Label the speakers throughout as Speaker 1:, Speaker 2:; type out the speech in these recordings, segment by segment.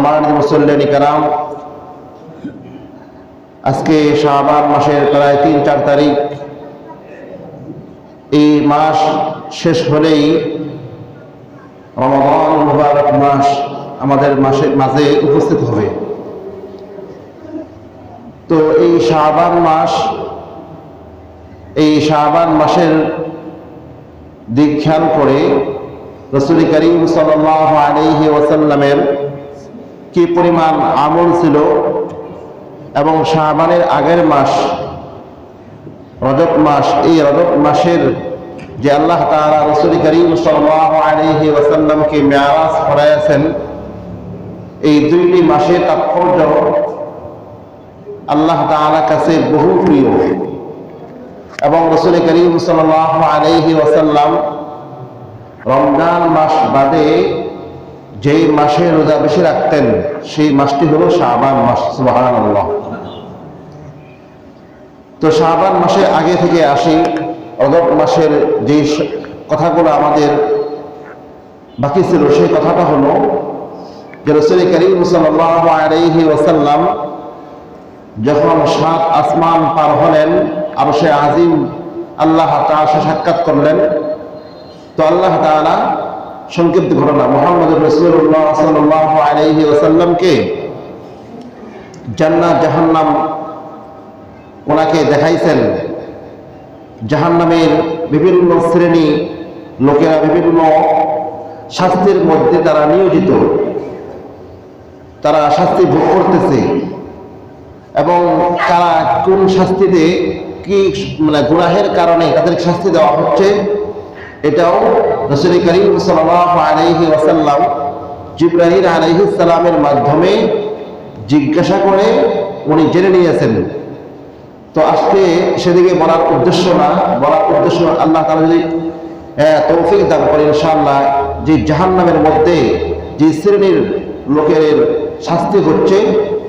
Speaker 1: সম্মানিত মুসল্লানি কারাম, আজকে শাহবান মাসের প্রায় তিন চার তারিখ, এই মাস শেষ হলেই রমাদান মুবারক মাস আমাদের মাসে, মাঝে উপস্থিত হবে। তো এই শাহবান মাস, এই শাহবান মাসের দিক খেয়াল করে রসুল করিম সাল্লাহ আলহি ওয়াসাল্লামের কি পরিমাণ আমল ছিল? এবং শাহবানের আগের মাস, রজত মাস, এই রজত মাসের যে আল্লাহ তাআলা রসুল করিম সাল্লাহ ওয়াসাল্লামকে মেয়ারাজ করাইয়াছেন, এই দুইটি মাসে তাৎপর্য আল্লাহ তাআলা কাছে বহু প্রিয় এবং রসুল করিম সাল্লাহ আলহি ওয়াসাল্লাম রমজান মাস বাদে যেই মাসে রোজা বেশি রাখতেন, সেই মাসটি হলো শাহবান মাস সুবাহান তো শাহবান মাসে আগে থেকে আসি রজব মাসের যে কথাগুলো আমাদের বাকি ছিল, সেই কথাটা হলো যে রসুল করিম ওয়াসাল্লাম যখন সাত আসমান পার হলেন আর সে আজিম আল্লাহ তার সাক্ষাৎ করলেন। তো আল্লাহ তাআলা সংক্ষিপ্ত ঘটনা। মোহাম্মদ রসুল্লাহ সাল্লাহ আলাইহি ওসাল্লামকে জান্নাত, জাহান্নাম ওনাকে দেখাইছেন। জাহান্নামের বিভিন্ন শ্রেণি লোকেরা, বিভিন্ন শাস্তির মধ্যে তারা নিয়োজিত। তারা শাস্তি ভোগ করতেছে। এবং তারা কোন শাস্তিতে কি মানে গুনাহের কারণে তাদের শাস্তি দেওয়া হচ্ছে, এটাও রসুল করিম সাল্লাহ আলহি ওয়াসাল্লাম জিব্রাহির মাধ্যমে জিজ্ঞাসা করে উনি জেনে নিয়েছেন। তো আজকে সেদিকে বলার উদ্দেশ্য না, বলার উদ্দেশ্য আল্লাহ তালা যদি তৌফিক দান করে ইনশাআল্লাহ, যে জাহান্নামের মধ্যে যে শ্রেণির লোকের শাস্তি হচ্ছে,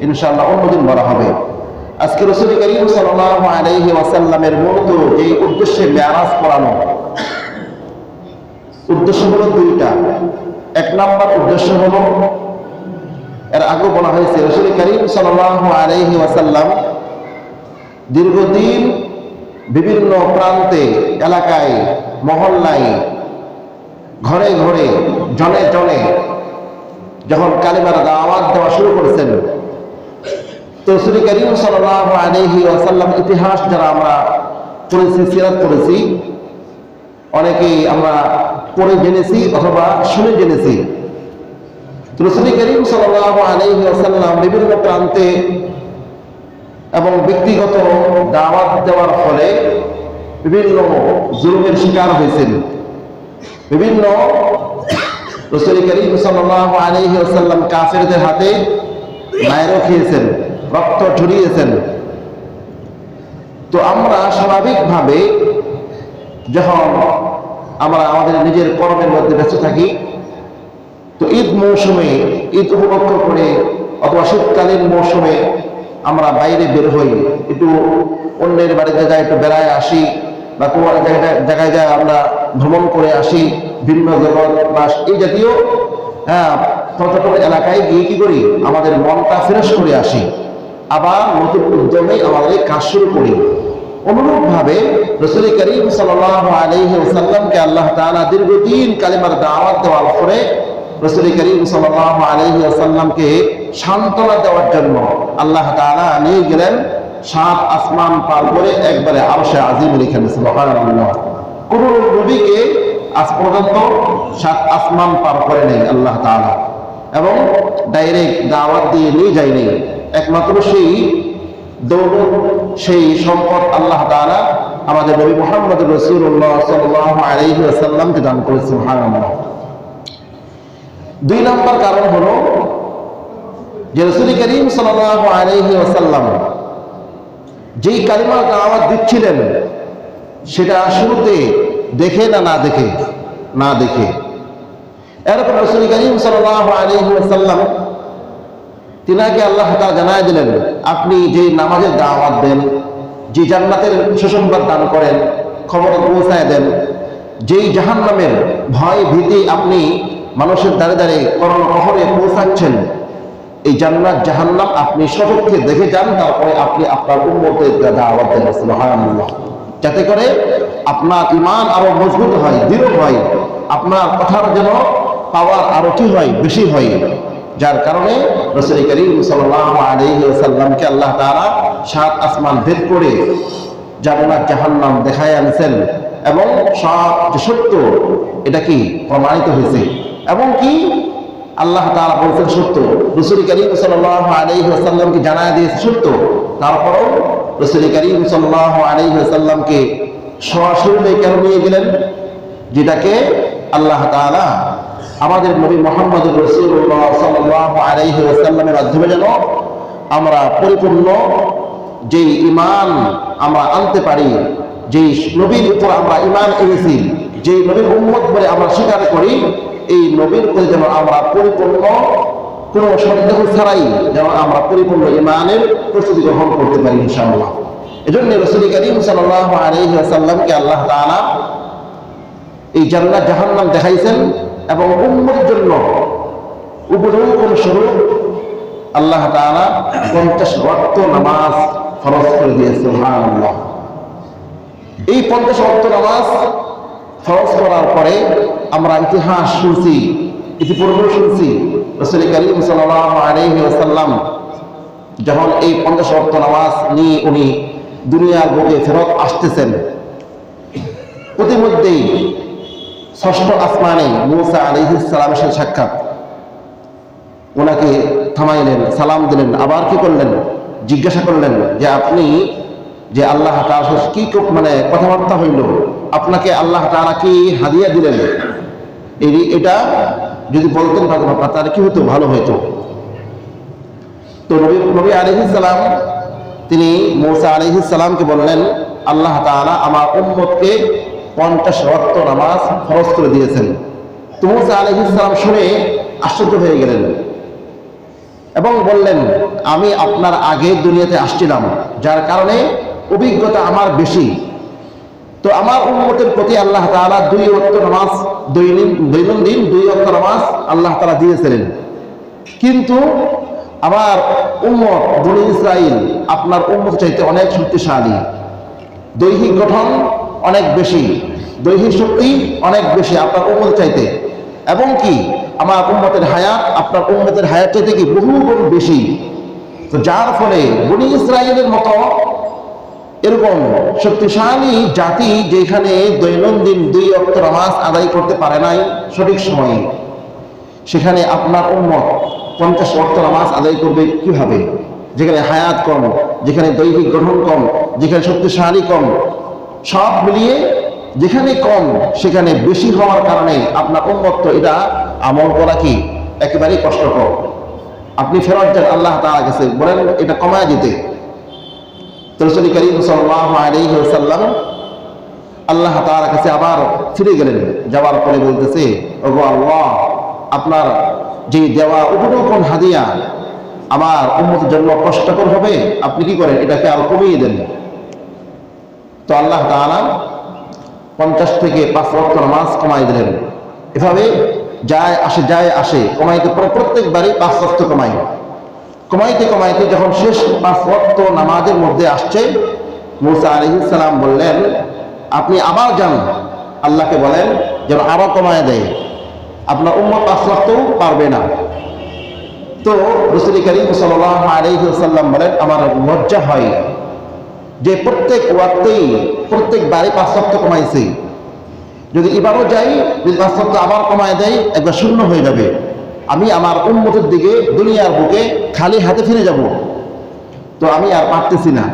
Speaker 1: ইনশাআল্লাহ অন্যদিন বলা হবে। আজকে রসুল করিম সাল্লাহ আলহি ওয়াসাল্লামের মূলত যে উদ্দেশ্যে মেয়ারাজ করানো উদ্দেশ্য হলো দুইটা। এক নাম্বার উদ্দেশ্য হলো, এর আগে বলা হয়েছে, রসুল করিম আলহি ওয়াসাল্লাম দীর্ঘদিন বিভিন্ন প্রান্তে, এলাকায়, মহল্লায়, ঘরে ঘরে, জনে জনে যখন কালিমার দাওয়াত দেওয়া শুরু করেছেন, তো শ্রী করিম আলহি ওয়াসাল্লাম ইতিহাস যারা আমরা পড়েছি, সিরাত করেছি অনেকেই আমরা পড়ে জেনেছি অথবা শুনে জেনেছি। রসুল করিম আসাল্লাম বিভিন্ন প্রান্তে এবং ব্যক্তিগত দাওয়াত দেওয়ার ফলে বিভিন্ন জুলুমের শিকার হয়েছেন। বিভিন্ন রসুল করিম সাল্লাহ আলহি আসাল্লাম কাফেরদের হাতে মায়েরও খেয়েছেন, রক্ত ঝরিয়েছেন। তো আমরা স্বাভাবিকভাবে যখন আমরা আমাদের নিজের কর্মের মধ্যে ব্যস্ত থাকি। তো ঈদ মৌসুমে, ঈদ উপলক্ষ করে অথবা শীতকালীন মৌসুমে আমরা বাইরে বের হই। একটু অন্যের বাড়িতে যাই, একটু বেড়ায় আসি বা কোনো জায়গায় জায়গায় যায় আমরা ভ্রমণ করে আসি ভিন্ন জগৎ বা এই জাতীয় হ্যাঁ এলাকায় গিয়ে কি করি? আমাদের মনটা ফ্রেশ করে আসি। আবার নতুন উদ্যমে আমাদের কাজ শুরু করি। অনুরূপভাবে রসুল করিম সাল্লাহ আলহি ওসাল্লামকে আল্লাহ তালা দীর্ঘদিন কালিমার দাওয়াত দেওয়ার পরে রসুল করিম সাল্লাহ আলহি ওসাল্লামকে সান্ত্বনা দেওয়ার জন্য আল্লাহ তালা নিয়ে গেলেন সাত আসমান পার করে একবারে সে আজিম লিখেন কোন নবীকে আজ পর্যন্ত সাত আসমান পার করে নেই আল্লাহ তালা এবং ডাইরেক্ট দাওয়াত দিয়ে নিয়ে যায়নি। একমাত্র সেই দৌলত সেই সম্পদ আল্লাহ তাআলা আমাদের নবী মোহাম্মদ রসুল্লাহ সাল্লাহ আলাইহি আসাল্লামকে দান করেছেন, সুবহানাল্লাহ। দুই নম্বর কারণ হলো যে রসুল করিম সাল্লাহ আলাইহি আসাল্লাম যেই কালিমার দাওয়াত দিচ্ছিলেন, সেটা শুরুতে দেখে না না দেখে না দেখে। এরপর রসুল করিম সাল্লাহ আলাইহি আসাল্লাম তিনাকে আল্লাহ তাআলা জানায় দিলেন, আপনি যে নামাজের দাওয়াত দেন, যে জান্নাতের সুসংবাদ দান করেন খবর পৌঁছায় দেন, যেই জাহান্নামের ভয় ভীতি আপনি মানুষের দ্বারে দ্বারে কহরে পৌঁছাচ্ছেন, এই জান্নাত জাহান্নাম আপনি সপক্ষে দেখে যান, তারপরে আপনি আপনার উন্মতের দাওয়াত দেন যাতে করে আপনার ইমান আরও মজবুত হয়, দৃঢ় হয়, আপনার কথার যেন পাওয়ার আরও কি হয়, বেশি হয়। যার কারণে রসুল করিম আলাইহি আল্লাহ তাআলা সাত আসমান ভেদ করে জান্নাত জাহান্নাম দেখায় আনছেন এবং সব যে সত্য এটা কি প্রমাণিত হয়েছে? এবং কি আল্লাহ তাআলা বলছেন সত্য। রসুল করিম আলাইহি জানায় দিয়েছে সত্য। তারপরও রসুল করিম সাল্লাল্লাহু আলাইহি ওয়াসাল্লামকে সরাসরি কেন নিয়ে গেলেন, যেটাকে আল্লাহ তাআলা আমাদের নবী মোহাম্মদ রসুল্লাহ মাধ্যমে যেন আমরা পরিপূর্ণ যেই ইমান আমরা আনতে পারি, যেই নবীর উপর আমরা ইমান এনেছি, যেই নবীর উম্মত বলে আমরা স্বীকার করি, এই নবীর উপরে যেন আমরা পরিপূর্ণ, কোনো সন্দেহ ছাড়াই যেন আমরা পরিপূর্ণ ইমানের প্রস্তুতি গ্রহণ করতে পারি ইনশাআল্লাহ। এজন্য রসুল করিম সাল্লাল্লাহু আলাইহি ওয়াসাল্লামকে আল্লাহ তাআলা এই জান্নাত জাহান্নাম দেখাইছেন। এবং উম্মতের জন্য উপযোগী স্বরূপ আল্লাহ তাআলা পঞ্চাশ ওয়াক্ত নামাজ ফরজ করে দিয়েছে, সুবহানাল্লাহ। এই পঞ্চাশ ওয়াক্ত নামাজ ফরজ করার পরে আমরা ইতিহাস শুনছি ইতিপূর্বে শুনছি, রসুল করিম ওয়াসাল্লাম যখন এই পঞ্চাশ ওয়াক্ত নামাজ নিয়ে উনি দুনিয়ার বুকে ফেরত আসতেছেন। প্রতিমধ্যেই ষষ্ঠ আসমানে মুসা আলাইহিস সালামের সাথে সাক্ষাৎ। ওনাকে থামাইলেন সালাম দিলেন, আবার কি করলেন? জিজ্ঞাসা করলেন যে আপনি, যে আল্লাহ কি মানে কথাবার্তা হইল, আপনাকে আল্লাহ তাআলা কি হাদিয়া দিলেন? এটা যদি বলতেন তাহলে কি হতো? ভালো হতো। তো নবী নবী আলাইহিস সালাম, তিনি মৌসা আলাইহিস সালামকে বললেন, আল্লাহ তাআলা আমার উম্মতকে পঞ্চাশ রক্ত নামাজ ফরজ করে দিয়েছেন। তো মৌসা আলাইহিস সালাম শুনে আশ্চর্য হয়ে গেলেন এবং বললেন, আমি আপনার আগে দুনিয়াতে আসছিলাম, যার কারণে অভিজ্ঞতা আমার বেশি। তো আমার উন্মতের প্রতি আল্লাহ তাআলা দুই অক্ত নামাজ দৈনন্দিন দুই অক্ত নামাজ আল্লাহ তালা দিয়েছিলেন। কিন্তু আমার উম্মত বনি ইসরাইল আপনার উম্মত চাইতে অনেক শক্তিশালী। দৈহিক গঠন অনেক বেশি। দৈহিক শক্তি অনেক বেশি আপনার উম্মত চাইতে। এবং কি, আমার উম্মতের হায়াত, আপনার উম্মতের হায়াত চাইতে কি বহু গুণ বেশি। তো যার ফলে বনি ইসরায়েলের মতো এরকম শক্তিশালী জাতি যেখানে দৈনন্দিন দুই অক্ত নামাজ আদায় করতে পারে নাই সঠিক সময়ে, সেখানে আপনার উম্মত পঞ্চাশ অক্ত নামাজ আদায় করবে কীভাবে? যেখানে হায়াত কম, যেখানে দৈহিক গঠন কম, যেখানে শক্তিশালী কম সব মিলিয়ে যেখানে কম, সেখানে বেশি হওয়ার কারণে আপনার উন্মত তো এটা আমল করা কি একেবারেই কষ্টকর। আপনি ফেরত যান আল্লাহ তাআলা কাছে, বলেন এটা কমায় দিতে। তো রসুল করিম সাল্লাল্লাহু আল্লাহ তাআলার কাছে আবার ফিরে গেলেন। যাওয়ার পরে বলতেছে আপনার যে দেওয়া উপটোকন হাদিয়া, আমার উন্মতের জন্য কষ্টকর হবে, আপনি কি করেন? এটাকে আরও কমিয়ে দেন। তো আল্লাহ তাআলা পঞ্চাশ থেকে পাঁচ লক্ষ নামাজ কমাই দিলেন। এভাবে যায় আসে যায় আসে, কমাইতে পরে প্রত্যেকবারই পাঁচ লক্ষ কমাই। কমাইতে কমাইতে যখন শেষ পাঁচ ওয়াক্ত নামাজের মধ্যে আসছে, মুসা আলাইহিস সালাম বললেন, আপনি আবার যান। আল্লাহকে বলেন, যেন আরও কমায় দেয়। আপনার উম্মত পাঁচ ওয়াক্তও পারবে না। তো রসুল করিম আলাইহি বলেন, আমার লজ্জা হয় যে প্রত্যেক ওয়াক্তেই প্রত্যেক বারে পাঁচ ওয়াক্ত কমাইছে। যদি এবারও যাই, যদি পাঁচ ওয়াক্ত আবার কমায় দেয়, একবার শূন্য হয়ে যাবে। আমি আমার উন্মতের দিকে, দুনিয়ার বুকে খালি হাতে ফিরে যাব। তো আমি আর পারতেছি না।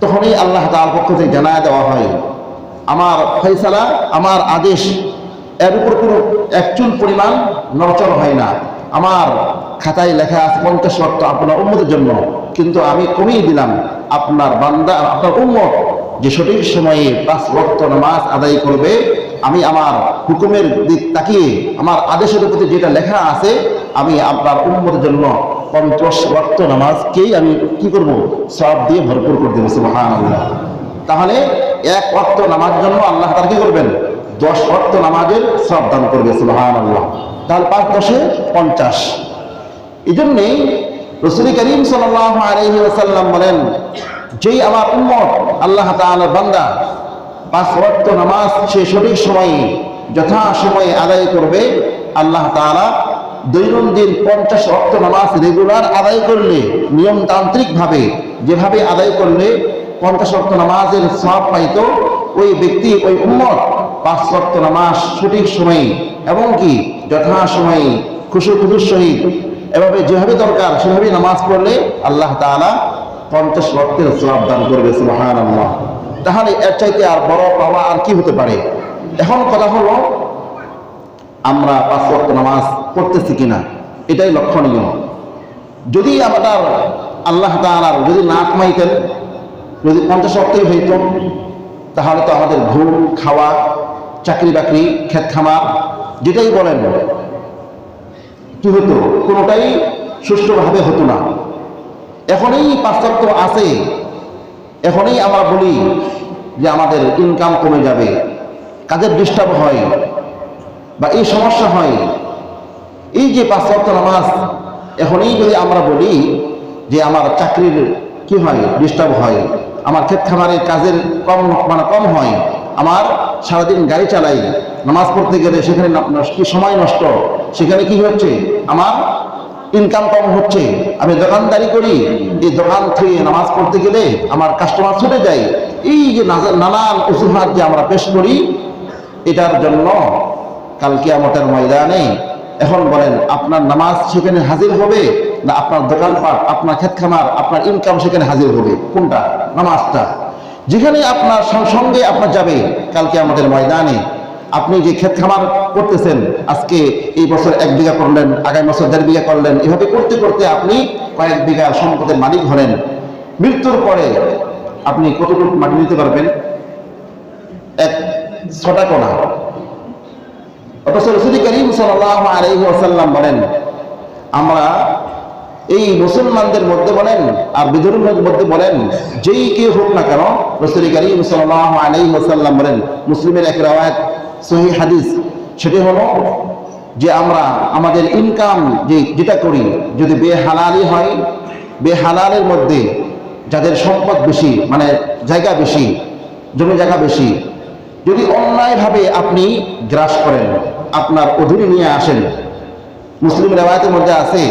Speaker 1: তখনই আল্লাহ তার পক্ষ থেকে জানায় দেওয়া হয়, আমার ফয়সালা, আমার আদেশ, এর উপর কোনো একচুল পরিমাণ নড়চড় হয় না। আমার খাতায় লেখা আছে পঞ্চাশ লক্ষ আপনার উন্মতের জন্য। কিন্তু আমি কমিয়ে দিলাম আপনার বান্দা, আপনার উন্মত যে সঠিক সময়ে পাঁচ ওয়াক্ত নামাজ আদায় করবে। আমি আমার হুকুমের দিক তাকিয়ে, আমার আদেশের প্রতি যেটা লেখা আছে, আমি আপনার উন্মতের জন্য পঞ্চাশ ওয়াক্ত নামাজকেই আমি কি করব? সব দিয়ে ভরপুর করে দেবো, সুবহানাল্লাহ। তাহলে এক ওয়াক্ত নামাজ জন্য আল্লাহ তার কি করবেন? দশ ওয়াক্ত নামাজের সব দান করবে, সুবহানাল্লাহ। তাহলে পাঁচ দশে পঞ্চাশ। এই জন্যেই রসুল করিম ওসাল্লাম বলেন, যেই আমার উম্মত, আল্লাহ বান্দা পাঁচ ওয়াক্ত নামাজ সে সঠিক সময়ে, যথা সময়ে আদায় করবে, আল্লাহ তাআলা দৈনন্দিন পঞ্চাশ ওয়াক্ত নামাজ রেগুলার আদায় করলে, নিয়মতান্ত্রিকভাবে যেভাবে আদায় করলে পঞ্চাশ ওয়াক্ত নামাজের সব পাইত, ওই ব্যক্তি, ওই উম্মত পাঁচ ওয়াক্ত নামাজ সঠিক সময়ে এবং কি যথা সময়ে খুশু খুশুর সহিত এভাবে যেভাবে দরকার, সেভাবে নামাজ পড়লে আল্লাহ তাআলা পঞ্চাশ ওয়াক্তের সওয়াব দান করবে, সুবহানাল্লাহ। তাহলে এর চাইতে আর বড় পাওয়া আর কি হতে পারে? এখন কথা হলো, আমরা পাঁচ ওয়াক্ত নামাজ পড়তেছি কিনা? এটাই লক্ষণীয়। যদি আমাদের আল্লাহ তাআলার যদি না কমাইতেন যদি পঞ্চাশ ওয়াক্তই হইত, তাহলে তো আমাদের ঘুম, খাওয়া চাকরি বাকরি ক্ষেত খামার যেটাই বলেন কি হতো? কোনোটাই সুষ্ঠুভাবে হতো না। এখনই পাশ্চাত্য আছে। এখনই আমরা বলি যে আমাদের ইনকাম কমে যাবে। কাজের ডিস্টার্ব হয় বা এই সমস্যা হয়। এই যে পাশ্চাত্য নামাজ, এখনই যদি আমরা বলি যে আমার চাকরির কি হয়? ডিস্টার্ব হয়। আমার ক্ষেত খামারের কাজের কম মানে কম হয়। আমার সারাদিন গাড়ি চালাই, নামাজ পড়তে গেলে সেখানে কি সময় নষ্ট? সেখানে কি হচ্ছে? আমার ইনকাম কম হচ্ছে। আমি দোকানদারি করি। এই দোকান থেকে নামাজ পড়তে গেলে আমার কাস্টমার ছুটে যায়। এই যে নানান অজুহাত যে আমরা পেশ করি, এটার জন্য কালকে আমাদের ময়দানে এখন বলেন, আপনার নামাজ সেখানে হাজির হবে না আপনার দোকানপাট, আপনার ক্ষেত খামার আপনার ইনকাম সেখানে হাজির হবে? কোনটা? নামাজটা। যেখানে আপনার সঙ্গে আপনার যাবে কালকে আমাদের ময়দানে। আপনি যে ক্ষেত খামার করতেছেন, আজকে এই বছর এক বিঘা করলেন, আগামী বছর দেড় বিঘা করলেন, এভাবে করতে করতে আপনি কয়েক বিঘা সম্পদের মালিক হলেন। মৃত্যুর পরে আপনি কতটুকু মাটি নিতে পারবেন? এক ছটা কোনা অথচ রসুল করিম সাল্লাহ আলহি আসাল্লাম বলেন, আমরা এই মুসলমানদের মধ্যে বলেন আর বিধর্মের মধ্যে বলেন, যেই কেউ হোক না কেন, রসুল করিম সাল্লাহ আলহি বলেন, মুসলিমের এক রাওয়ায়ত সহি হাদিস, সেটি হলো যে আমরা আমাদের ইনকাম যে যেটা করি, যদি বেহালালি হয়, বেহালালের মধ্যে যাদের সম্পদ বেশি মানে জায়গা বেশি, জমি জায়গা বেশি, যদি অন্যায়ভাবে আপনি গ্রাস করেন, আপনার অধীনে নিয়ে আসেন, মুসলিম রেওয়ায়তের মধ্যে আছে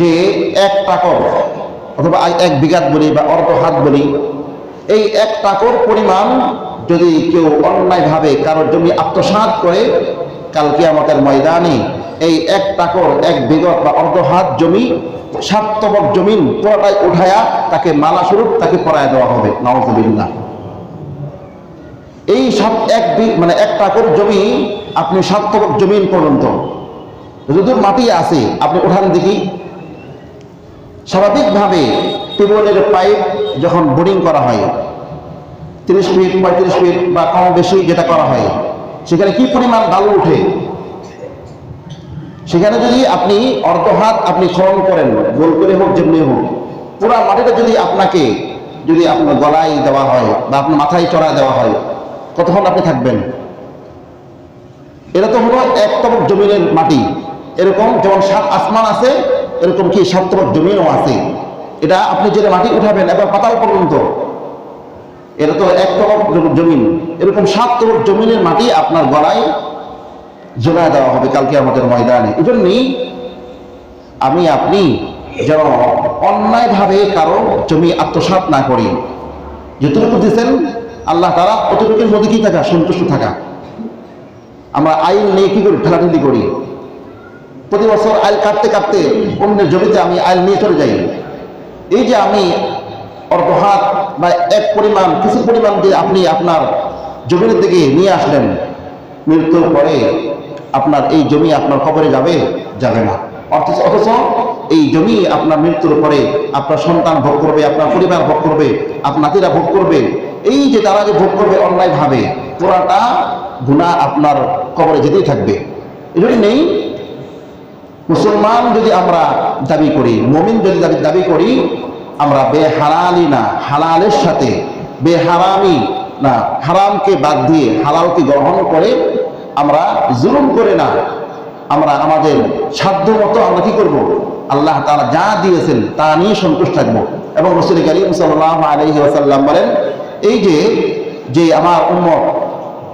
Speaker 1: যে এক টাকর অথবা এক বিঘাত বলি বা অর্ধ হাত বলি, এই এক টাকর পরিমাণ যদি কেউ অন্যায়ভাবে কারোর জমি আত্মসাৎ করে কালকে আমাদের ময়দানে এই এক টাকর, এক বিঘত বা অর্ধ হাত জমি সাতবক জমিন পুরোটাই উঠায়া তাকে মালা স্বরূপ তাকে পরায় দেওয়া হবে। নওয়াজবিল্লাহ এই সাত, এক মানে এক টাকর জমি আপনি সাতবক জমিন পর্যন্ত যদুর মাটি আছে, আপনি উঠান দেখি। স্বাভাবিকভাবে টিউবওয়েলের পাইপ যখন বোরিং করা হয় তিরিশ ফিট পঁয়ত্রিশ ফিট বা কম বেশি যেটা করা হয়। সেখানে কি পরিমাণ বালু উঠে সেখানে যদি আপনি অর্ধ হাত আপনি খনন করেন, গোল করে হোক, যেমনি হোক, পুরো মাটিটা যদি আপনাকে, যদি আপনার গলায় দেওয়া হয় বা আপনার মাথায় চড়া দেওয়া হয়, কতক্ষণ আপনি থাকবেন? এটা তো হলো এক তবক জমিনের মাটি। এরকম যেমন সাত আসমান আছে, এরকম কি সাত তবক জমিনও আছে? এটা আপনি যেটা মাটি উঠাবেন, একবার পাতাল পর্যন্ত। এটা তো এক জ- জমিন। এরকম সাত তবক জমিনের মাটি আপনার গলায় জোড়া দেওয়া হবে কালকে আমাদের ময়দানে। এই জন্যই আমি, আপনি যেন অন্যায়ভাবে কারও জমি আত্মসাৎ না করি। যতটুকু দিচ্ছেন আল্লাহ তারা অতটুকুর মধ্যে কি থাকা, সন্তুষ্ট থাকা। আমরা আইন নিয়ে কি করি? ঠেলাঠেলি করি। প্রতি বছর আইল কাটতে কাটতে অন্যের জমিতে আমি আইল নিয়ে চলে যাই। এই যে আমি অর্ধ হাত বা এক পরিমাণ কিছু পরিমাণ দিয়ে আপনি আপনার জমির দিকে নিয়ে আসলেন, মৃত্যুর পরে আপনার এই জমি আপনার কবরে যাবে? যাবে না। অথচ অথচ এই জমি আপনার মৃত্যুর পরে আপনার সন্তান ভোগ করবে, আপনার পরিবার ভোগ করবে, আপনার নাতিরা ভোগ করবে। এই যে তারা যে ভোগ করবে অন্যায়ভাবে, পুরাটা গুণা আপনার কবরে যেতেই থাকবে। এই নেই। মুসলমান যদি আমরা দাবি করি, মমিন যদি দাবি করি আমরা বেহালালি না, হালালের সাথে, বেহারামি না, হারামকে বাদ দিয়ে হালালকে গ্রহণ করে আমরা জুলুম করে না। আমরা আমাদের সাধ্য মতো আমরা কি করব? আল্লাহ তাআলা যা দিয়েছেন তা নিয়ে সন্তুষ্ট থাকব। এবং রসুল করিম আলাইহি ওয়াসাল্লাম বলেন, এই যে যে আমার উম্মত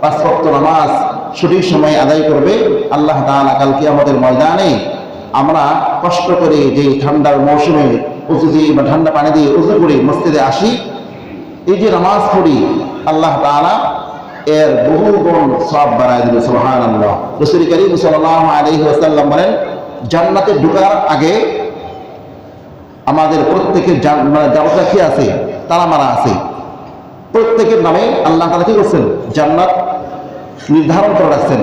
Speaker 1: পাঁচ নামাজ সঠিক সময়ে আদায় করবে, আল্লাহ তাআলা কালকে আমাদের ময়দানে আমরা কষ্ট করে যে ঠান্ডার মৌসুমে উজু দিয়ে বা ঠান্ডা পানি দিয়ে উজু করে মসজিদে আসি। এই যে নামাজ পড়ি, আল্লাহ তাআলা এর বহু গুণ সব বাড়ায় দিবে সুবহান আল্লাহ রসুল করিম সাল্লাল্লাহু আলাইহি ওয়াসাল্লাম বলেন, জান্নাতে ঢুকার আগে আমাদের প্রত্যেকের মানে যাবতীয় কি আছে? তারা মারা আছে। প্রত্যেকের নামে আল্লাহ তালা কি করছেন? জান্নাত নির্ধারণ করে রাখছেন।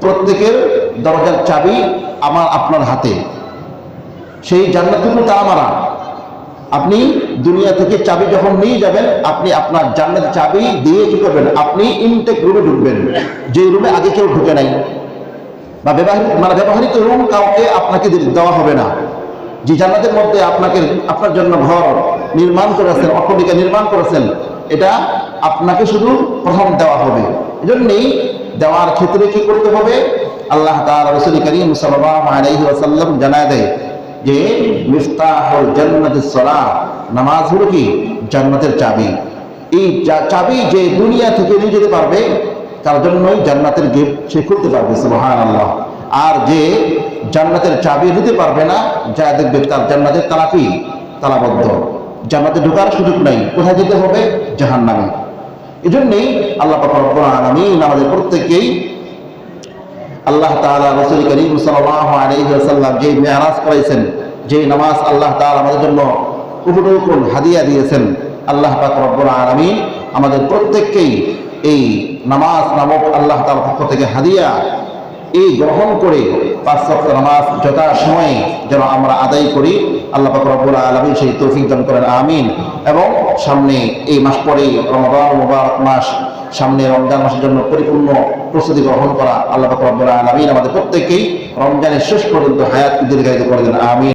Speaker 1: প্রত্যেকের দরজার চাবি আমার, আপনার হাতে। সেই জান্নাত কিন্তু তারা মারা আপনি দুনিয়া থেকে চাবি যখন নিয়ে যাবেন, আপনি আপনার জান্নাতের চাবি দিয়ে কি করবেন? আপনি ইনটেক রুমে ঢুকবেন। যে রুমে আগে কেউ ঢুকে নাই। বা ব্যবহারিক মানে ব্যবহারিক রুম কাউকে আপনাকে দেওয়া হবে না। যে জান্নাতের মধ্যে আপনাকে আপনার জন্য ঘর নির্মাণ করেছেন, অট্টালিকা নির্মাণ করেছেন, এটা আপনাকে শুধু প্রথম দেওয়া হবে। এজন্যই দেওয়ার ক্ষেত্রে কি করতে হবে? আল্লাহ রাসূল করিম ওয়াসাল্লাম জানায় দেয় যে মিফতাহুল জান্নাতিস সালাহ নামাজ হলো কি? জান্নাতের চাবি। এই চাবি যে দুনিয়া থেকে নিয়ে যেতে পারবে, তার জন্যই জান্নাতের গেট সে খুলতে পারবে সুবহান আল্লাহ আর যে জান্নাতের চাবি নিতে পারবে না, যা দেখবে তার জান্নাতের তালা কি তালাবদ্ধ। জান্নাতে ঢোকার সুযোগ নাই, কোথায় যেতে হবে? জাহান্নামে। এই জন্যেই আল্লাহ পাক রব্বুল আলামিন আমাদের প্রত্যেককেই আল্লাহ তাআলা রাসূল করিম সাল্লাল্লাহু আলাইহি ওয়াসাল্লাম যে মেরাজ করাইছেন যে নামাজ আল্লাহ তাআলা আমাদের জন্য উপরোপণ হাদিয়া দিয়েছেন, আল্লাহ পাক রব্বুল আলামিন আমাদের প্রত্যেককেই এই নামাজ নামক আল্লাহ তাআলার পক্ষ থেকে হাদিয়া এই গ্রহণ করে পাঁচ নামাজ যথা সময়ে যেন আমরা আদায় করি। আল্লাহ পাক রব্বুল আলামিন সেই তৌফিক দান করেন, আমিন। এবং সামনে এই মাস পরে রমজান মুবারক মাস সামনে রমজান মাসের জন্য পরিপূর্ণ প্রস্তুতি গ্রহণ করা আল্লাহ আমাদের প্রত্যেকেই রমজানের শেষ পর্যন্ত হায়াত দীর্ঘায়িত করে দেন। আমিন।